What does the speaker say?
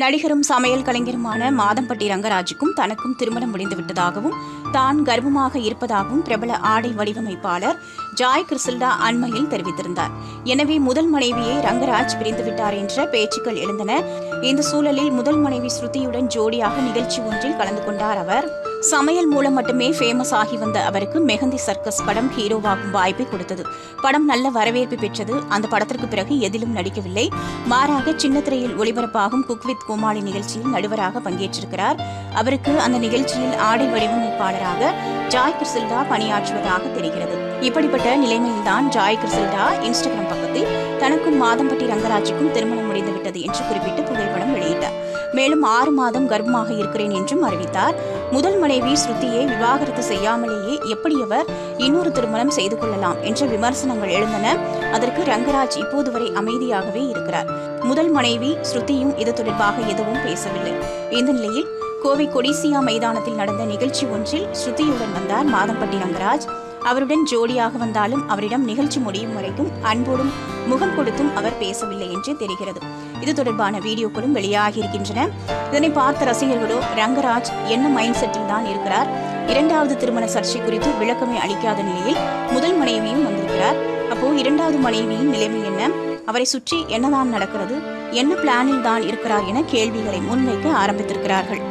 நடிகரும் சமையல் கலைஞருமான மாதம்பட்டி ரங்கராஜுக்கும் தனக்கும் திருமணம் முடிந்து விட்டதாகவும் தான் கர்ப்பமாக இருப்பதாகவும் பிரபல ஆடை வடிவமைப்பாளர் ஜாய் கிறிசில்டா அண்மையில் தெரிவித்திருந்தார். எனவே முதல் மனைவியை ரங்கராஜ் பிரிந்துவிட்டார் என்ற பேச்சுக்கள் எழுந்தன. இந்த சூழலில் முதல் மனைவி ஸ்ருதியுடன் ஜோடியாக நிகழ்ச்சி ஒன்றில் கலந்து கொண்டார் அவர். சமையல் மூலம் மட்டுமே ஃபேமஸ் ஆகி வந்த அவருக்கு மெஹந்தி சர்க்கஸ் படம் ஹீரோவாகும் வாய்ப்பை கொடுத்தது. படம் நல்ல வரவேற்பு பெற்றது. அந்த படத்திற்கு பிறகு எதிலும் நடிக்கவில்லை. மாறாக சின்ன திரையில் ஒளிபரப்பாகும் குக் வித் கோமாளி நிகழ்ச்சியில் நடுவராக பங்கேற்றிருக்கிறார். அவருக்கு அந்த நிகழ்ச்சியில் ஆடை வடிவமைப்பாளராக ஜாய் கிறிசில்டா பணியாற்றுவதாக தெரிகிறது. இப்படிப்பட்ட நிலைமையில்தான் ஜாய் கிறிசில்டா இன்ஸ்டாகிராம் பக்கத்தில் தனக்கும் மாதம்பட்டி ரங்கராஜுக்கும் திருமணம் முடிந்துவிட்டது என்று குறிப்பிட்டு புகைப்படம் வெளியிட்டார். மேலும் ஆறு மாதம் கர்ப்பமாக இருக்கிறேன் என்றும் அறிவித்தார். முதல் மனைவி ஸ்ருதியை விவாகரத்து செய்யாமலேயே எப்படி அவர் இன்னொரு திருமணம் செய்து கொள்ளலாம் என்ற விமர்சனங்கள் எழுந்தன. அதற்கு ரங்கராஜ் இப்போது வரை அமைதியாகவே இருக்கிறார். முதல் மனைவி ஸ்ருதியும் இது தொடர்பாக எதுவும் பேசவில்லை. இந்த நிலையில் கோவை கொடிசியா மைதானத்தில் நடந்த நிகழ்ச்சி ஒன்றில் ஸ்ருதியுடன் வந்தார் மாதம்பட்டி ரங்கராஜ். அவருடன் ஜோடியாக வந்தாலும் அவரிடம் நிகழ்ச்சி முடியும் வரைக்கும் அன்போடும் முகம் கொடுத்தும் அவர் பேசவில்லை என்று தெரிகிறது. இது தொடர்பான வீடியோக்களும் வெளியாகியிருக்கின்றன இதனை பார்த்த ரசிகர்களோ ரங்கராஜ் என்ன மைண்ட் செட்டில் தான் இருக்கிறார்? இரண்டாவது திருமண சர்ச்சை குறித்து விளக்கமே அளிக்காத நிலையில் முதல் மனைவியும் வந்திருக்கிறார். அப்போ இரண்டாவது மனைவியின் நிலைமை என்ன? அவரை சுற்றி என்னதான் நடக்கிறது? என்ன பிளானில் தான் இருக்கிறார் என கேள்விகளை முன்வைக்க ஆரம்பித்திருக்கிறார்கள்.